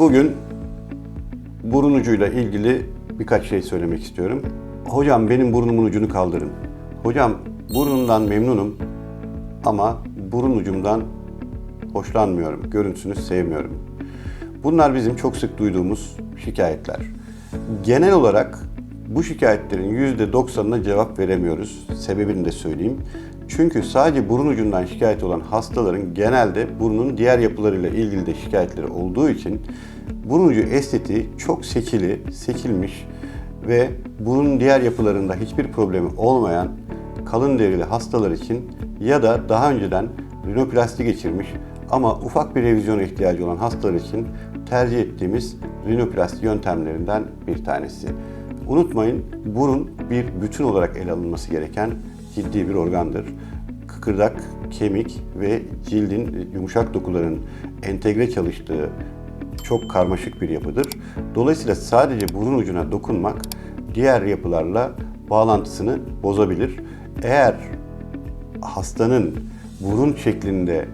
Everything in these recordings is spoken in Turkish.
Bugün burun ucuyla ilgili birkaç şey söylemek istiyorum. Hocam benim burnumun ucunu kaldırın. Hocam burnumdan memnunum ama burun ucumdan hoşlanmıyorum. Görüntüsünü sevmiyorum. Bunlar bizim çok sık duyduğumuz şikayetler. Genel olarak bu şikayetlerin %90'ına cevap veremiyoruz. Sebebini de söyleyeyim. Çünkü sadece burun ucundan şikayet olan hastaların genelde burnun diğer yapılarıyla ilgili de şikayetleri olduğu için burun ucu estetiği çok sekili, sekilmiş ve burun diğer yapılarında hiçbir problemi olmayan kalın derili hastalar için ya da daha önceden rinoplasti geçirmiş ama ufak bir revizyona ihtiyacı olan hastalar için tercih ettiğimiz rinoplasti yöntemlerinden bir tanesi. Unutmayın burun bir bütün olarak ele alınması gereken ciddi bir organdır. Kıkırdak, kemik ve cildin yumuşak dokuların entegre çalıştığı çok karmaşık bir yapıdır. Dolayısıyla sadece burun ucuna dokunmak diğer yapılarla bağlantısını bozabilir. Eğer hastanın burun şeklinde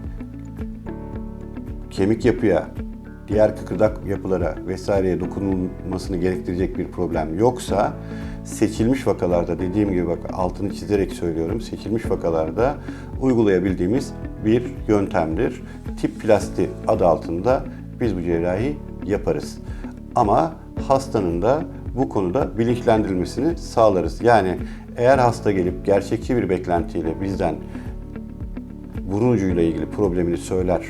kemik yapıya, diğer kıkırdak yapılara vesaireye dokunulmasını gerektirecek bir problem yoksa seçilmiş vakalarda dediğim gibi bak altını çizerek söylüyorum seçilmiş vakalarda uygulayabildiğimiz bir yöntemdir. Tip plasti adı altında biz bu cerrahi yaparız. Ama hastanın da bu konuda bilinçlendirilmesini sağlarız. Yani eğer hasta gelip gerçekçi bir beklentiyle bizden burun ucuyla ilgili problemini söyler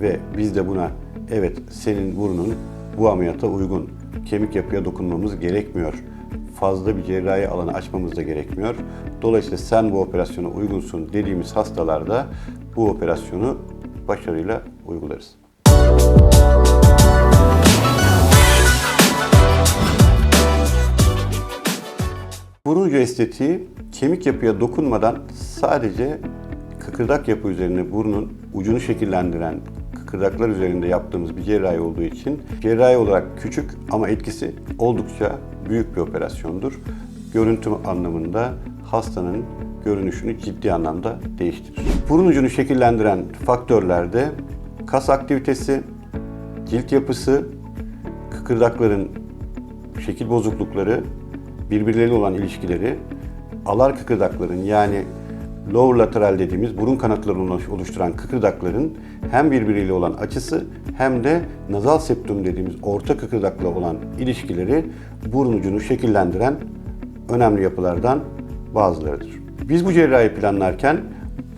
ve biz de buna evet senin burnun bu ameliyata uygun, kemik yapıya dokunmamız gerekmiyor, fazla bir cerrahi alanı açmamız da gerekmiyor. Dolayısıyla sen bu operasyona uygunsun dediğimiz hastalarda bu operasyonu başarıyla uygularız. Burun ucu estetiği kemik yapıya dokunmadan sadece kıkırdak yapı üzerine burnun ucunu şekillendiren kıkırdaklar üzerinde yaptığımız bir cerrahi olduğu için cerrahi olarak küçük ama etkisi oldukça büyük bir operasyondur. Görüntü anlamında hastanın görünüşünü ciddi anlamda değiştirir. Burun ucunu şekillendiren faktörlerde kas aktivitesi, cilt yapısı, kıkırdakların şekil bozuklukları, birbirleriyle olan ilişkileri, alar kıkırdakların yani lower lateral dediğimiz burun kanatlarını oluşturan kıkırdakların hem birbiriyle olan açısı hem de nazal septum dediğimiz orta kıkırdakla olan ilişkileri burun ucunu şekillendiren önemli yapılardan bazılarıdır. Biz bu cerrahi planlarken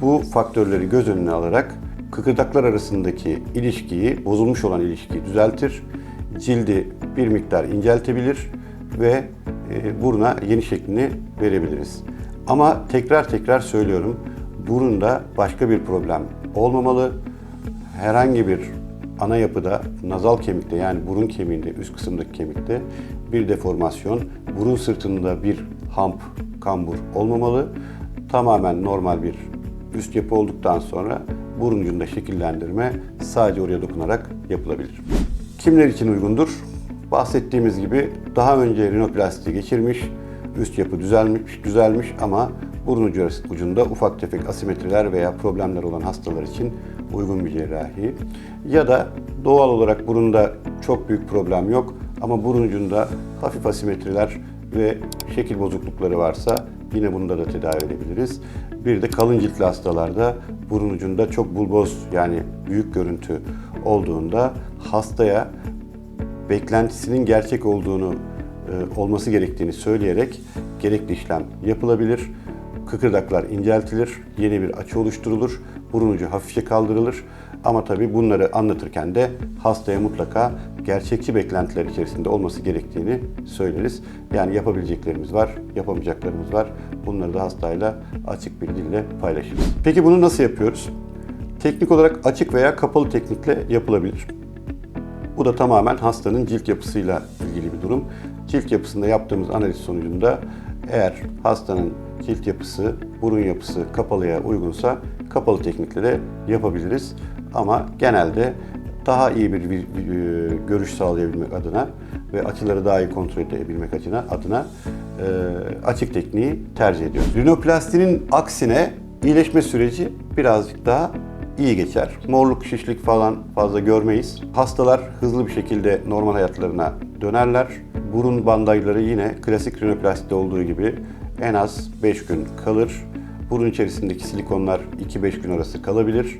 bu faktörleri göz önüne alarak kıkırdaklar arasındaki ilişkiyi, bozulmuş olan ilişkiyi düzeltir, cildi bir miktar inceltebilir ve e, buruna yeni şeklini verebiliriz. Ama tekrar tekrar söylüyorum, burunda başka bir problem olmamalı. Herhangi bir ana yapıda, nazal kemikte yani burun kemiğinde, üst kısımdaki kemikte bir deformasyon, burun sırtında bir hamp, kambur olmamalı. Tamamen normal bir üst yapı olduktan sonra burun ucunda şekillendirme sadece oraya dokunarak yapılabilir. Kimler için uygundur? Bahsettiğimiz gibi daha önce rinoplasti geçirmiş, üst yapı düzelmiş, düzelmiş ama burun ucu ucunda ufak tefek asimetriler veya problemler olan hastalar için uygun bir cerrahi. Ya da doğal olarak burunda çok büyük problem yok ama burun ucunda hafif asimetriler ve şekil bozuklukları varsa yine bunda da tedavi edebiliriz. Bir de kalın ciltli hastalarda burun ucunda çok bulboz yani büyük görüntü olduğunda hastaya beklentisinin gerçek olduğunu olması gerektiğini söyleyerek gerekli işlem yapılabilir. Kıkırdaklar inceltilir, yeni bir açı oluşturulur, burun ucu hafifçe kaldırılır. Ama tabii bunları anlatırken de hastaya mutlaka gerçekçi beklentiler içerisinde olması gerektiğini söyleriz. Yani yapabileceklerimiz var, yapamayacaklarımız var. Bunları da hastayla açık bir dille paylaşırız. Peki bunu nasıl yapıyoruz? Teknik olarak açık veya kapalı teknikle yapılabilir. Bu da tamamen hastanın cilt yapısıyla ilgili bir durum. Cilt yapısında yaptığımız analiz sonucunda eğer hastanın cilt yapısı, burun yapısı kapalıya uygunsa kapalı teknikle de yapabiliriz. Ama genelde daha iyi bir, bir, bir, e, görüş sağlayabilmek adına ve açıları daha iyi kontrol edebilmek adına, adına e, açık tekniği tercih ediyoruz. Rinoplastinin aksine iyileşme süreci birazcık daha iyi geçer. Morluk, şişlik falan fazla görmeyiz. Hastalar hızlı bir şekilde normal hayatlarına dönerler. Burun bandajları yine klasik rinoplastikte olduğu gibi en az 5 gün kalır. Burun içerisindeki silikonlar 2-5 gün arası kalabilir.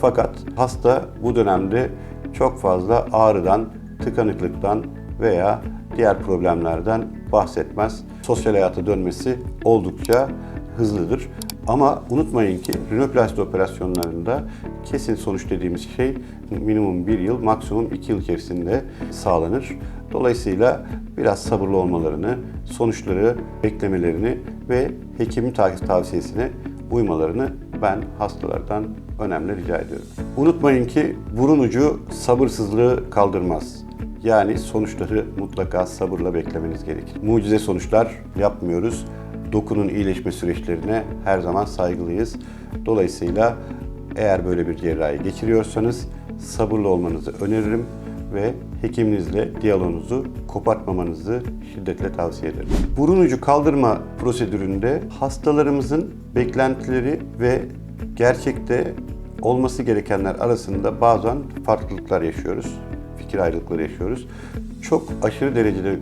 Fakat hasta bu dönemde çok fazla ağrıdan, tıkanıklıktan veya diğer problemlerden bahsetmez. Sosyal hayata dönmesi oldukça hızlıdır. Ama unutmayın ki rinoplasti operasyonlarında kesin sonuç dediğimiz şey minimum bir yıl, maksimum iki yıl içerisinde sağlanır. Dolayısıyla biraz sabırlı olmalarını, sonuçları beklemelerini ve hekimin tavsiyesine uymalarını ben hastalardan önemli rica ediyorum. Unutmayın ki burun ucu sabırsızlığı kaldırmaz. Yani sonuçları mutlaka sabırla beklemeniz gerekir. Mucize sonuçlar yapmıyoruz. Dokunun iyileşme süreçlerine her zaman saygılıyız. Dolayısıyla eğer böyle bir cerrahi geçiriyorsanız sabırlı olmanızı öneririm ve hekiminizle diyaloğunuzu kopartmamanızı şiddetle tavsiye ederim. Burun ucu kaldırma prosedüründe hastalarımızın beklentileri ve gerçekte olması gerekenler arasında bazen farklılıklar yaşıyoruz. Fikir ayrılıkları yaşıyoruz. Çok aşırı derecede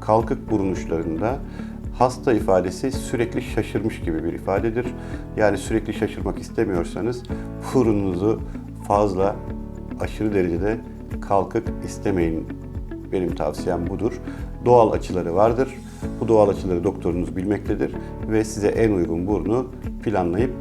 kalkık burun uçlarında hasta ifadesi sürekli şaşırmış gibi bir ifadedir. Yani sürekli şaşırmak istemiyorsanız burununuzu fazla aşırı derecede kalkık istemeyin. Benim tavsiyem budur. Doğal açıları vardır. Bu doğal açıları doktorunuz bilmektedir ve size en uygun burnu planlayıp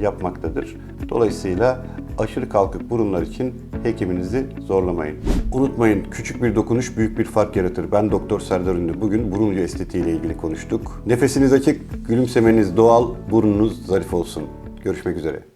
yapmaktadır. Dolayısıyla aşırı kalkık burunlar için hekiminizi zorlamayın. Unutmayın küçük bir dokunuş büyük bir fark yaratır. Ben Doktor Serdar Ünlü. Bugün burun estetiği ile ilgili konuştuk. Nefesiniz açık, gülümsemeniz doğal, burnunuz zarif olsun. Görüşmek üzere.